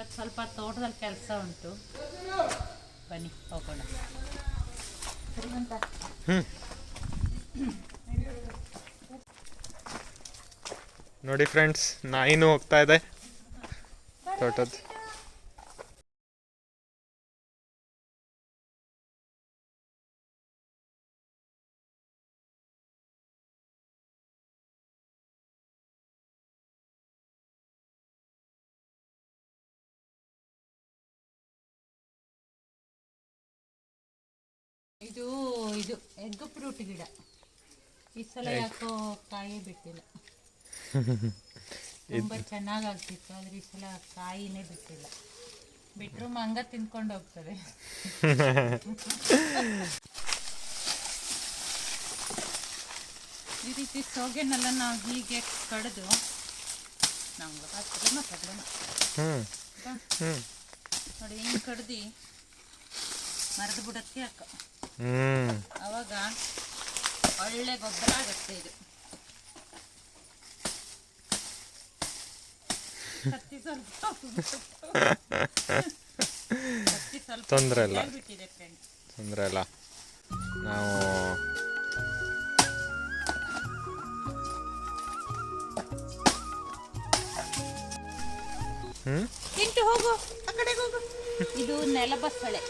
ಇವತ್ತು ಸ್ವಲ್ಪ ತೋಟದಲ್ಲಿ ಕೆಲಸ ಉಂಟು. ಬನ್ನಿ ಹೋಗೋಣ. ನೋಡಿ ಫ್ರೆಂಡ್ಸ್ ನಾಯಿನೂ ಹೋಗ್ತಾ ಇದೆ. ತೋಟದ. ಇದು ಇದು ಎಗ್ ಫ್ರೂಟ್ ಗಿಡ. ಈ ಸಲ ಯಾಕೋ ಕಾಯಿ ಬಿಟ್ಟಿಲ್ಲ. ತುಂಬ ಚೆನ್ನಾಗಿ ಆಗ್ತಿತ್ತು ಆದ್ರೆ ಈ ಸಲ ಕಾಯಿನೇ ಬಿಟ್ಟಿಲ್ಲ. ಬಿಟ್ಟರು ಮಂಗ ತಿನ್ಕೊಂಡು ಹೋಗ್ತದೆ. ಈ ರೀತಿ ಸೋಗೆನೆಲ್ಲ ನಾವು ಹೀಗೆ ಕಡಿದು ಮಾತಾಡೋಣ ಹ್ಞೂ ಬಾ. ನೋಡಿ ಹಿಂಗೆ ಕಡ್ದು ಮರದ ಬುಡಕ್ಕೆ ಹಾಕ. ಅವಾಗ ಒಳ್ಳೆ ಗೊಬ್ಬರ ಆಗುತ್ತೆ ಇದು. ತೊಂದರೆ ಇಲ್ಲ. ತೊಂದರೆ ಇಲ್ಲ. ನಾವು ಹ್ಮ್? ತಿಂಟು ಹೋಗು ಆ ಕಡೆಗೆ ಹೋಗು. ಇದು ನೆಲಬಸಳೆ.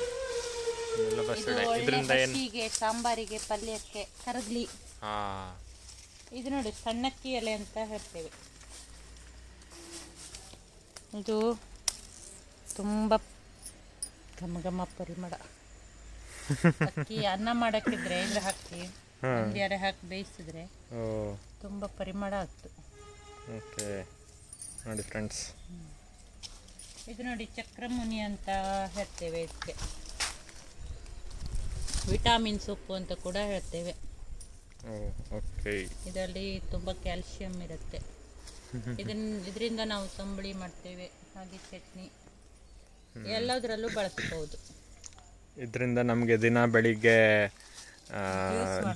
ಎಲ್ಲ ಇದು ಒಳ್ಳೆ ಇದರಿಂದ ಏನು ಹಸಿಗೆ ಸಾಂಬಾರಿಗೆ ಪಲ್ಯಕ್ಕೆ ಕರಗ್ಲಿ. ಹಾಂ. ಇದು ನೋಡಿ ಸಣ್ಣಕ್ಕಿ ಎಲೆ ಅಂತ ಹೇಳ್ತೇವೆ. ಇದು ತುಂಬ ಘಮ ಘಮ ಪರಿಮಳ. ಅಕ್ಕಿ ಅನ್ನ ಮಾಡಕ್ಕಿದ್ರೆ ಇದ್ರೆ ಹಾಕಿ ಒಂದ್ಯಾರೆ ಹಾಕಿ ಬೇಯಿಸಿದ್ರೆ ಓ. ತುಂಬ ಪರಿಮಳ ಆಗ್ತು. ಓಕೆ. ನೋಡಿ ಫ್ರೆಂಡ್ಸ್ ಇದು ನೋಡಿ ಚಕ್ರಮುನಿ ಅಂತ ಹೇಳ್ತೇವೆ ಇದಕ್ಕೆ. ವಿಟಾಮಿನ್ ಸೊಪ್ಪು ಅಂತ ಕೂಡ ಹೇಳ್ತೇವೆ. ಓಕೆ. ಇದರಲ್ಲಿ ತುಂಬ ಕ್ಯಾಲ್ಸಿಯಂ ಇರುತ್ತೆ. ಇದನ್ನ ಇದರಿಂದ ನಾವು ತಂಬಳಿ ಮಾಡ್ತೇವೆ ಹಾಗೆ ಚಟ್ನಿ. ಎಲ್ಲದರಲ್ಲೂ ಬಳಸಬಹುದು ಇದರಿಂದ ನಮಗೆ ದಿನ ಬೆಳಿಗ್ಗೆ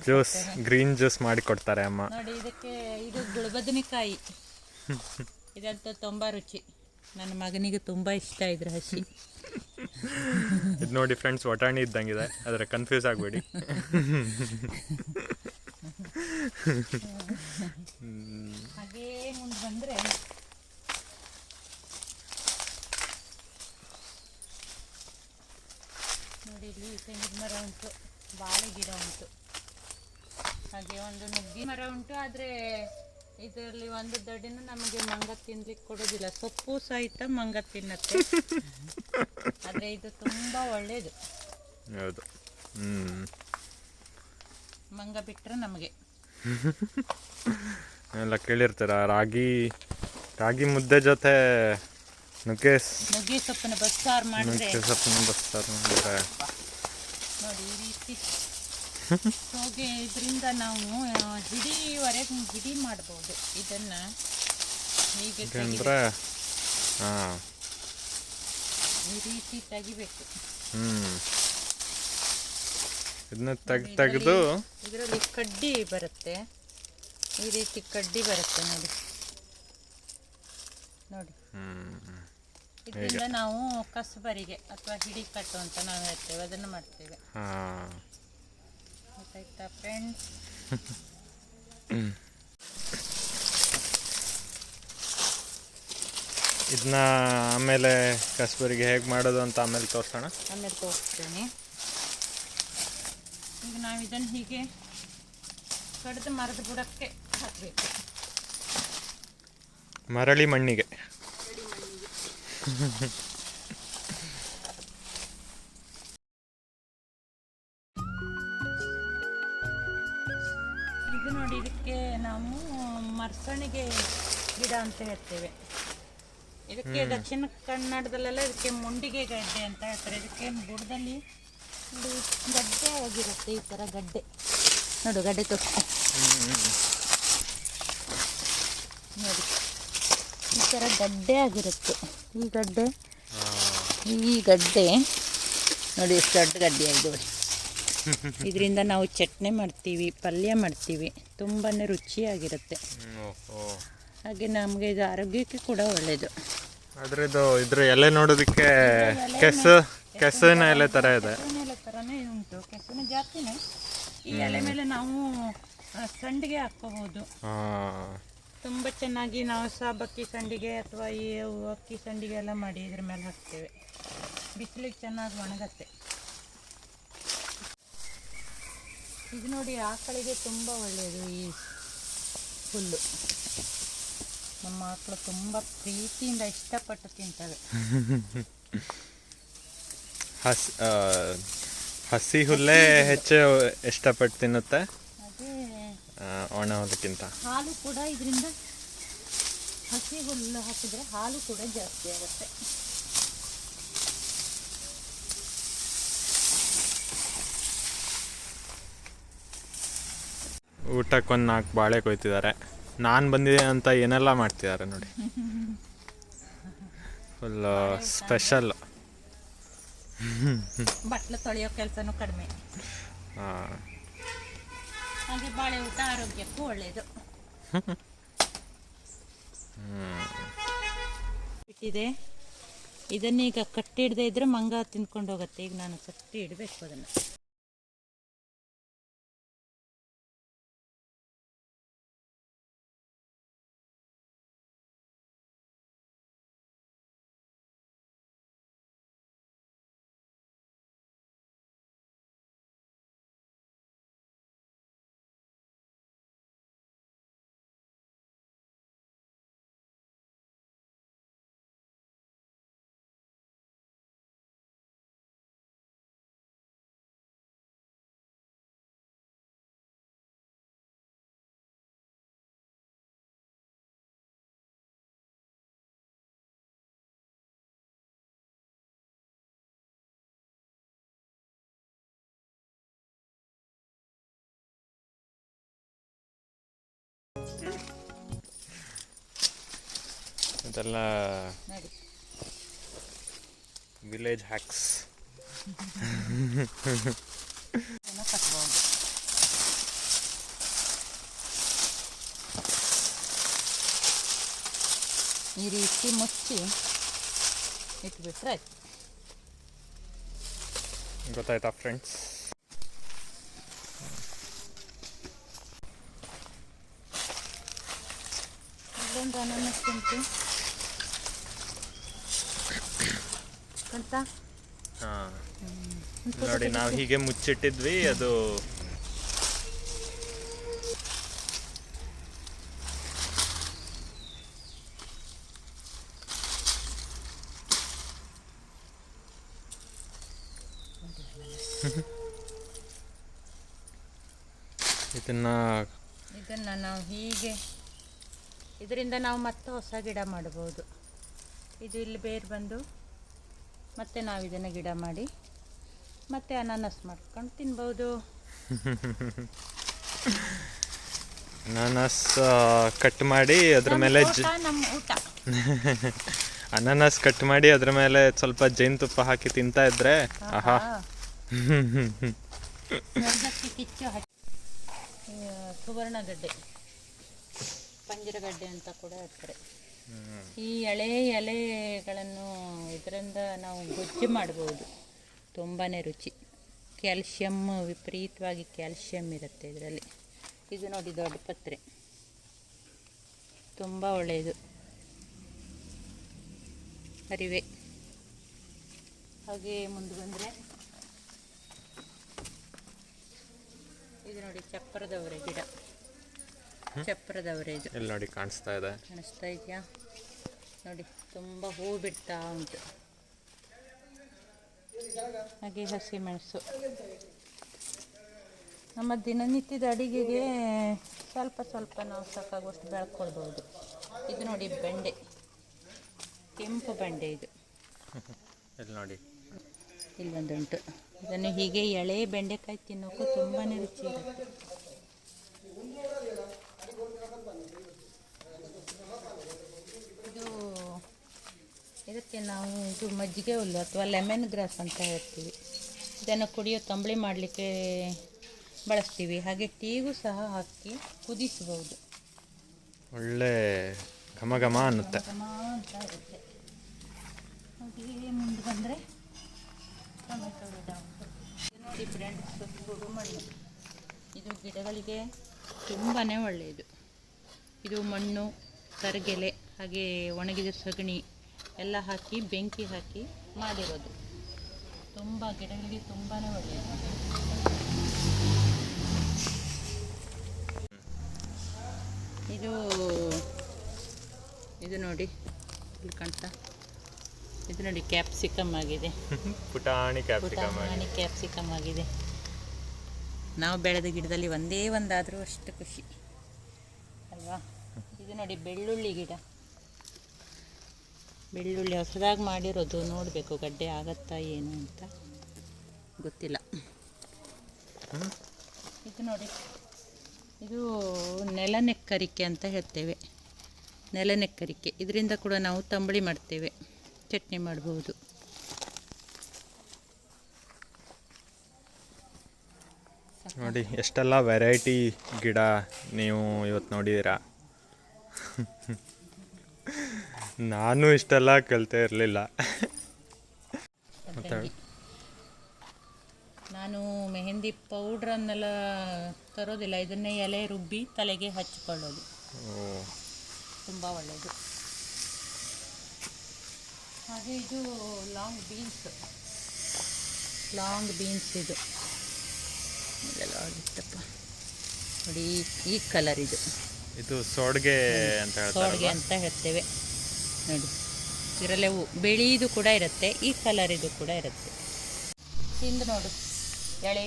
ಜ್ಯೂಸ್ ಗ್ರೀನ್ ಜ್ಯೂಸ್ ಮಾಡಿ ಕೊಡ್ತಾರೆ ಅಮ್ಮ. ನೋಡಿ ಇದಕ್ಕೆ ಇದು ಗುಳಬದನೆಕಾಯಿ. ಇದಂತೂ ತುಂಬ ರುಚಿ. ನನ್ನ ಮಗನಿಗೆ ತುಂಬ ಇಷ್ಟ ಇದ್ರ ಹಸಿ. ಇದು ನೋಡಿ ಫ್ರೆಂಡ್ಸ್ ವಟಾಣಿ ಇದ್ದಂಗಿದೆ. ಆದರೆ ಕನ್ಫ್ಯೂಸ್ ಆಗಬೇಡಿ. ನೋಡಿ ಇಲ್ಲಿ ಮರ ಉಂಟು, ಬಾಳೆ ಗಿಡ ಉಂಟು. ಹಾಗೆ ಒಂದು ನುಗ್ಗಿ ಮರ ಉಂಟು, ಆದರೆ ಇದರಲ್ಲಿ ಒಂದು ದೊಡ್ಡಿನ ನಮಗೆ ಮಂಗ ತಿನ್ಲಿಕ್ಕೆ ಕೊಡೋದಿಲ್ಲ ಸೊಪ್ಪು ಸಹಿತ ಮಂಗ ತಿನ್ನತ್ತೆ. ಆದರೆ ಇದು ತುಂಬ ಒಳ್ಳೆಯದು ಹೌದು. ಮಂಗ ಬಿಟ್ಟರೆ ನಮಗೆ. ಎಲ್ಲ ಕೇಳಿರ್ತಾರ ರಾಗಿ ರಾಗಿ ಮುದ್ದೆ ಜೊತೆ ನುಗ್ಗೆ ನುಗ್ಗೆ ಸೊಪ್ಪಿನ ಬಸ್ಸಾರು ಮಾಡಿದ್ರೆ ನುಗ್ಗೆ ಸೊಪ್ಪನ್ನ ಬಸ್ತಾರೆ ಮಾಡಿದ್ರೆ ನೋಡಿ ಈ ರೀತಿ ಹೋಗಿ ಇದರಿಂದ ನಾವು ಆ, ಹಿಡಿವರೆಗೆ ಹಿಡಿ ಮಾಡ್ಬೋದು. ಇದನ್ನ ಹೀಗೆ ತೆಗಿ- ಅಂದರೆ ಹಾಂ. ಈ ರೀತಿ ತೆಗಿಬೇಕು. ಹ್ಞೂ ಇದನ್ನ ತೆಗ್ ತೆಗೆದು ಇದರಲ್ಲಿ ಕಡ್ಡಿ ಬರುತ್ತೆ. ಈ ರೀತಿ ಕಡ್ಡಿ ಬರುತ್ತೆ ನೋಡಿ. ನೋಡಿ. ಇದರಿಂದ ನಾವು ಕಸಬರಿಗೆ ಅಥವಾ ಹಿಡಿ ಕಟ್ಟು ಅಂತ ನಾವು ಹೇಳ್ತೇವೆ. ಅದನ್ನು ಮಾಡ್ತೇವೆ. ಹಾಂ. ಗೊತ್ತಾಯ್ತಾ ಫ್ರೆಂಡ್ಸ್ ಇದನ್ನ ಆಮೇಲೆ ಕಸ್ಬರಿಗೆ ಹೇಗೆ ಮಾಡೋದು ಅಂತ ಆಮೇಲೆ ತೋರಿಸೋಣ. ಆಮೇಲೆ ತೋರಿಸ್ತೇನೆ. ಈಗ ನಾವು ಇದನ್ನು ಹೀಗೆ ಕಡಿದು ಮರದ ಬುಡಕ್ಕೆ ಹಾಕಬೇಕು. ಮರಳಿ ಮಣ್ಣಿಗೆ. ಇದು ನೋಡಿ ಇದಕ್ಕೆ ನಾವು ಮರ್ಸಣಿಗೆ ಗಿಡ ಅಂತ ಹೇಳ್ತೇವೆ. ಇದಕ್ಕೆ ದಕ್ಷಿಣ ಕನ್ನಡದಲ್ಲೆಲ್ಲ ಇದಕ್ಕೆ ಮುಂಡಿಗೆ ಗಡ್ಡೆ ಅಂತ ಹೇಳ್ತಾರೆ. ಇದಕ್ಕೆ ಬುಡದಲ್ಲಿ ಗಡ್ಡೆ ಆಗಿರುತ್ತೆ ಈ ಥರ ಗಡ್ಡೆ. ನೋಡು ಗಡ್ಡೆ ತೊಟ್ಟು ನೋಡಿ. ಈ ಥರ ಗಡ್ಡೆ ಆಗಿರುತ್ತೆ. ಈ ಗಡ್ಡೆ. ಈ ಗಡ್ಡೆ. ನೋಡಿ ಎಷ್ಟು ದೊಡ್ಡ ಗಡ್ಡೆ ಆಗಿದೆ ಇದರಿಂದ ನಾವು ಚಟ್ನಿ ಮಾಡ್ತೀವಿ ಪಲ್ಯ ಮಾಡ್ತೀವಿ. ತುಂಬಾ ರುಚಿಯಾಗಿರುತ್ತೆ. ಹಾಗೆ ನಮಗೆ ಇದು ಆರೋಗ್ಯಕ್ಕೆ ಕೂಡ ಒಳ್ಳೆಯದು ಅದ್ರದ್ದು ಇದ್ರ ಎಲೆ ನೋಡೋದಕ್ಕೆ ಕೆಸು ಕೆಸುವಿನ ಎಲೆ ಥರ ಇದೆ. ಕೆಸುವಿನ ಎಲೆ ಥರನೇ ಉಂಟು. ಕೆಸುವಿನ ಜಾತಿನೇ. ಈ ಎಲೆ ಮೇಲೆ ನಾವು ಸಂಡಿಗೆ ಹಾಕ್ಕೋಬಹುದು ತುಂಬ ಚೆನ್ನಾಗಿ ನಾವು ಸಾಬಕ್ಕಿ ಸಂಡಿಗೆ ಅಥವಾ ಈ ಅಕ್ಕಿ ಸಂಡಿಗೆ ಎಲ್ಲ ಮಾಡಿ ಇದ್ರ ಮೇಲೆ ಹಾಕ್ತೇವೆ. ಬಿಸಿಲಿಗೆ ಚೆನ್ನಾಗಿ ಒಣಗತ್ತೆ. ಇದು ನೋಡಿ ಆಕಳಿಗೆ ತುಂಬ ಒಳ್ಳೆಯದು ಈ ಹುಲ್ಲು. ನಮ್ಮ ಆಕಳು ತುಂಬ ಪ್ರೀತಿಯಿಂದ ಇಷ್ಟಪಟ್ಟು ತಿಂತವೆ. ಹಸಿ ಹಸಿ ಹುಲ್ಲೇ ಹೆಚ್ಚು ಇಷ್ಟಪಟ್ಟು ತಿನ್ನುತ್ತೆ? ಒಣ ಹುಲ್ಲಕ್ಕಿಂತ. ಹಾಲು ಕೂಡ ಇದರಿಂದ ಹಸಿ ಹುಲ್ಲು ಹಾಕಿದ್ರೆ ಹಾಲು ಕೂಡ ಜಾಸ್ತಿ ಆಗುತ್ತೆ. ಊಟಕ್ಕೊಂದು ನಾಲ್ಕು ಬಾಳೆ ಕೊಯ್ತಿದ್ದಾರೆ. ನಾನು ಬಂದಿದೆ ಅಂತ ಏನೆಲ್ಲ ಮಾಡ್ತಿದ್ದಾರೆ ನೋಡಿ. ಫುಲ್ ಸ್ಪೆಷಲ್ ಬಟ್ಲು ತೊಳೆಯೋ ಕೆಲಸನೂ ಕಡಿಮೆ. ಹಾಗೆ ಬಾಳೆ ಊಟ ಆರೋಗ್ಯಕ್ಕೂ ಒಳ್ಳೆಯದು ಇಟ್ಟಿದೆ. ಇದನ್ನೀಗ ಕಟ್ಟಿ ಹಿಡ್ದೇ ಇದ್ರೆ ಮಂಗ ತಿನ್ಕೊಂಡು ಹೋಗುತ್ತೆ. ಈಗ ನಾನು ಕಟ್ಟಿ ಇಡಬೇಕು ಅದನ್ನು. ಇದೆಲ್ಲ ನೋಡಿ. ವಿಲೇಜ್ ಹ್ಯಾಕ್ಸ್ ಇದನ್ನು ಕಟ್ಬೋದು ಈ ರೀತಿ ಮುಚ್ಚಿ ಇಟ್ಬಿಟ್ರೆ ಆಯ್ತು. ಗೊತ್ತಾಯ್ತಾ ಫ್ರೆಂಡ್ಸ್ ಇಲ್ಲೊಂದು ಅನಾನಸ್ ಉಂಟು ಹಾಂ. ನೋಡಿ ನಾವು ಹೀಗೆ ಮುಚ್ಚಿಟ್ಟಿದ್ವಿ ಅದು ಇದನ್ನ ಇದನ್ನು ನಾವು ಹೀಗೆ ಇದರಿಂದ ನಾವು ಮತ್ತೆ ಹೊಸ ಗಿಡ ಮಾಡಬಹುದು ಇದು ಇಲ್ಲಿ ಬೇರೆ ಬಂದು ಮತ್ತೆ ನಾವು ಇದನ್ನು ಗಿಡ ಮಾಡಿ ಮತ್ತೆ ಅನಾನಸ್ ಮಾಡ್ಕೊಂಡು ತಿನ್ಬೋದು. ಅನಾನಸ್ ಕಟ್ ಮಾಡಿ ಅದ್ರ ಮೇಲೆ ನಮ್ಮ ಊಟ. ಅನಾನಸ್ ಕಟ್ ಮಾಡಿ ಅದ್ರ ಮೇಲೆ ಸ್ವಲ್ಪ ಜೇನುತುಪ್ಪ ಹಾಕಿ ತಿಂತಾ ಇದ್ರೆ ಆಹಾ. ಕಿಚ್ಚು ಸುವರ್ಣಗಡ್ಡೆ ಪಂಜರಗಡ್ಡೆ ಅಂತ ಕೂಡ ಹೇಳ್ತಾರೆ ಈ ಎಳೆ ಎಲೆಗಳನ್ನು ಇದರಿಂದ ನಾವು ಗೊಜ್ಜು ಮಾಡ್ಬೋದು. ತುಂಬಾ ರುಚಿ. ಕ್ಯಾಲ್ಶಿಯಮ್ ವಿಪರೀತವಾಗಿ ಕ್ಯಾಲ್ಶಿಯಮ್ ಇರುತ್ತೆ ಇದರಲ್ಲಿ. ಇದು ನೋಡಿ ದೊಡ್ಡ ಪತ್ರೆ. ತುಂಬ ಒಳ್ಳೆಯದು. ಅರಿವೆ. ಹಾಗೆ ಮುಂದೆ ಬಂದರೆ ಇದು ನೋಡಿ ಚಪ್ಪರದವರೆ ಗಿಡ. ಚಪ್ಪರದವರೆ ಇದು. ನೋಡಿ ಕಾಣಿಸ್ತಾ ಇದೆ. ಕಾಣಿಸ್ತಾ ಇದೆಯಾ? ನೋಡಿ ತುಂಬ ಹೂ ಬಿಡ್ತಾ ಉಂಟು. ಹಾಗೆ ಹಸಿಮೆಣಸು ನಮ್ಮ ದಿನನಿತ್ಯದ ಅಡಿಗೆಗೆ ಸ್ವಲ್ಪ ಸ್ವಲ್ಪ ನಾವು ಸಾಕಾಗುವಷ್ಟು ಬೆಳ್ಕೊಳ್ಬೋದು ಇದು ನೋಡಿ ಬೆಂಡೆ. ಕೆಂಪು ಬೆಂಡೆ ಇದು. ಇಲ್ಲಿ ನೋಡಿ. ಇಲ್ಲೊಂದುಂಟು. ಇದನ್ನು ಹೀಗೆ ಎಳೆ ಬೆಂಡೆಕಾಯಿ ತಿನ್ನೋಕ್ಕೂ ತುಂಬಾ ರುಚಿ ಇರುತ್ತೆ ಇದು ಇದಕ್ಕೆ ನಾವು ಇದು ಮಜ್ಜಿಗೆ ಹುಲ್ಲು ಅಥವಾ ಲೆಮನ್ ಗ್ರಾಸ್ ಅಂತ ಹೇಳ್ತೀವಿ. ಇದನ್ನು ಕುಡಿಯೋ ತಂಬಳಿ ಮಾಡಲಿಕ್ಕೆ ಬಳಸ್ತೀವಿ. ಹಾಗೆ ಟೀಗೂ ಸಹ ಹಾಕಿ ಕುದಿಸಬಹುದು. ಒಳ್ಳೆ ಘಮ ಘಮ ಅನ್ನುತ್ತೆ. ಘಮ ಅಂತ ಇರುತ್ತೆ. ಹಾಗೆ ಮುಂದೆ ಬಂದರೆ ಟೊಮೆಟೊ ಗಿಡ ಇದು ನೋಡಿ ಫ್ರೆಂಡ್ಸ್ ಸುಡು ಮಣ್ಣು. ಇದು ಗಿಡಗಳಿಗೆ ತುಂಬಾ ಒಳ್ಳೆಯದು. ಇದು ಮಣ್ಣು ತರಗೆಲೆ ಹಾಗೆ ಒಣಗಿದ ಸಗಣಿ ಎಲ್ಲ ಹಾಕಿ ಬೆಂಕಿ ಹಾಕಿ ಮಾಡಿರೋದು. ತುಂಬ ಗಿಡಗಳಿಗೆ ತುಂಬಾ ಒಳ್ಳೆಯದು. ಇದು ಇದು ನೋಡಿ ಇಲ್ಲಿ ಕಾಣ್ತಾ. ಇದು ನೋಡಿ ಕ್ಯಾಪ್ಸಿಕಮ್ ಆಗಿದೆ. ಪುಟಾಣಿ ಕ್ಯಾಪ್ಸಿಕಮ್ ಪುಟಾಣಿ ಕ್ಯಾಪ್ಸಿಕಮ್ ಆಗಿದೆ. ನಾವು ಬೆಳೆದ ಗಿಡದಲ್ಲಿ ಒಂದೇ ಒಂದಾದರೂ ಅಷ್ಟು ಖುಷಿ. ಅಲ್ವಾ? ಇದು ನೋಡಿ ಬೆಳ್ಳುಳ್ಳಿ ಗಿಡ. ಬೆಳ್ಳುಳ್ಳಿ ಹೊಸದಾಗಿ ಮಾಡಿರೋದು ನೋಡಬೇಕು ಗಡ್ಡೆ ಆಗತ್ತಾ ಏನು ಅಂತ. ಗೊತ್ತಿಲ್ಲ. ಇದು ನೋಡಿ ಇದು ನೆಲನೆಕ್ಕರಿಕೆ ಅಂತ ಹೇಳ್ತೇವೆ. ನೆಲನೆಕ್ಕರಿಕೆ. ಇದರಿಂದ ಕೂಡ ನಾವು ತಂಬಳಿ ಮಾಡ್ತೇವೆ. ಚಟ್ನಿ ಮಾಡ್ಬೋದು. ನೋಡಿ ಎಷ್ಟೆಲ್ಲ ವೆರೈಟಿ ಗಿಡ ನೀವು ಇವತ್ತು ನೋಡಿದ್ದೀರಾ? ನಾನು ಇಷ್ಟೆಲ್ಲ ಕಲಿತೇ ಇರಲಿಲ್ಲ. ನಾನು ಮೆಹಂದಿ ಪೌಡ್ರನ್ನೆಲ್ಲ ತರೋದಿಲ್ಲ ಇದನ್ನೇ ಎಲೆ ರುಬ್ಬಿ ತಲೆಗೆ ಹಚ್ಕೊಳ್ಳೋದು. ತುಂಬ ಒಳ್ಳೆಯದು ಹಾಗೆ ಇದು ಲಾಂಗ್ ಬೀನ್ಸ್. ಲಾಂಗ್ ಬೀನ್ಸ್ ಇದು. ಆಗಿತ್ತಪ್ಪ. ನೋಡಿ ಈ- ಕಲರ್ ಇದು. ಇದು ಸೋಡ್ಗೆ ಅಂತ ಸೋಡ್ಗೆ ಅಂತ ಹೇಳ್ತೇವೆ. ನೋಡಿ. ಇದರಲ್ಲೇ ಬಿಳಿದು ಕೂಡ ಇರುತ್ತೆ, ಈ ಕಲರ್ ಇದು ಕೂಡ ಇರುತ್ತೆ. ತಿಂದು ನೋಡು, ಎಳೆ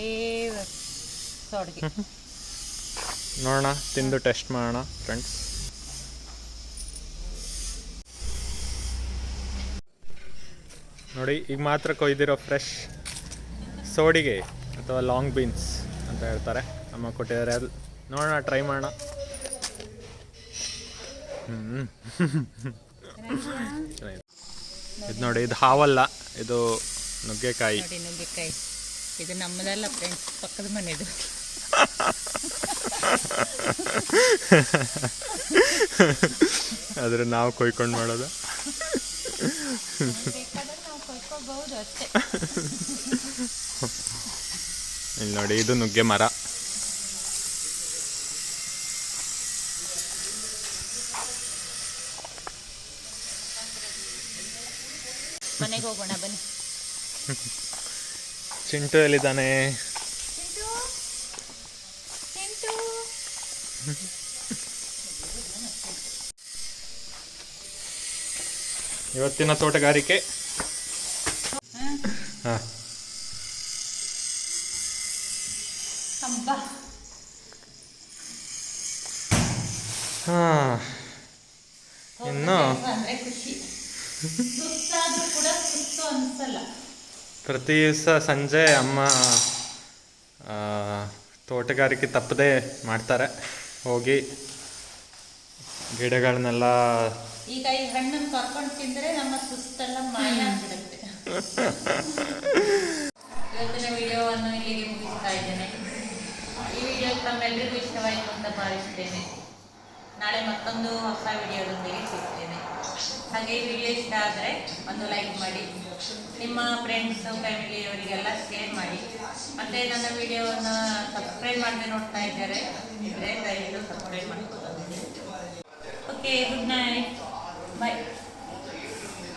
ಸೋಡ್ಗೆ. ನೋಡೋಣ, ತಿಂದು ಟೆಸ್ಟ್ ಮಾಡೋಣ ಫ್ರೆಂಡ್ಸ್ ನೋಡಿ, ಈಗ ಮಾತ್ರ ಕೊಯ್ದಿರೋ ಫ್ರೆಶ್ ಸೋಡಿಗೆ ಅಥವಾ ಲಾಂಗ್ ಬೀನ್ಸ್ ಅಂತ ಹೇಳ್ತಾರೆ. ಅಮ್ಮ ಕೊಟ್ಟಿದ್ದಾರೆ ಅದು. ನೋಡೋಣ ಟ್ರೈ ಮಾಡೋಣ. ಹ್ಞೂ ಇದು ನೋಡಿ ಇದು ಹಾವಲ್ಲ. ಇದು ನುಗ್ಗೆಕಾಯಿ. ನೋಡಿ ನುಗ್ಗೆಕಾಯಿ. ಇದು ನಮ್ಮದಲ್ಲ ಫ್ರೆಂಡ್ಸ್ ಪಕ್ಕದ ಮನೆದು. ಆದರೆ ನಾವು ಕೊಯ್ಕೊಂಡು ಮಾಡೋದು. ಇಲ್ಲಿ ನೋಡಿ ಇದು ನುಗ್ಗೆ ಮರ. ಮನೆಗೆ ಹೋಗೋಣ ಬನ್ನಿ. ಚಿಂಟು ಎಲ್ಲಿದ್ದಾನೆ? ಇವತ್ತಿನ ತೋಟಗಾರಿಕೆ? ಹಾ. ಹಬ್ಬ ಹಾಂ. ಇನ್ನು? ಅನ್ಸಲ್ಲ ಪ್ರತಿ ದಿವಸ ಸಂಜೆ ಅಮ್ಮ ತೋಟಗಾರಿಕೆ ತಪ್ಪದೆ ಮಾಡ್ತಾರೆ. ಹೋಗಿ ಗಿಡಗಳನ್ನೆಲ್ಲ ಈಗ ಈ ಹಣ್ಣನ್ನು ಕರ್ಕೊಂಡು ತಿಂದ್ರೆ ನಮ್ಮ ಸುಸ್ತೆಲ್ಲ ಮಾಯ ಆಗ್ಬಿಡುತ್ತೆ. ಇವತ್ತಿನ ವಿಡಿಯೋವನ್ನು ಇಲ್ಲಿಗೆ ಮುಗಿಸ್ತಾ ಇದ್ದೇನೆ. ಈ ವಿಡಿಯೋ ತಮ್ಮೆಲ್ಲರಿಗೂ ಇಷ್ಟವಾಯಿತು ಅಂತ ಭಾವಿಸ್ತೇನೆ ನಾಳೆ ಮತ್ತೊಂದು ಹೊಸ ವಿಡಿಯೋದೊಂದಿಗೆ ಸಿಗ್ತೇನೆ. ಹಾಗೆ ಈ ವಿಡಿಯೋ ಇಷ್ಟ ಆದರೆ ಒಂದು ಲೈಕ್ ಮಾಡಿ. ನಿಮ್ಮ ಫ್ರೆಂಡ್ಸ್ ಫ್ಯಾಮಿಲಿ ಅವರಿಗೆಲ್ಲ ಶೇರ್ ಮಾಡಿ. ಮತ್ತೆ ನನ್ನ ವಿಡಿಯೋವನ್ನು ಸಬ್ಸ್ಕ್ರೈಬ್ ಮಾಡದೆ ನೋಡ್ತಾ ಇದ್ದಾರೆ. ಇದ್ದರೆ ಸಬ್ಸ್ಕ್ರೈಬ್ ಮಾಡ್ಕೊಳ್ಳೋದು ಓಕೆ ಗುಡ್ ನೈಟ್ ಬಾಯ್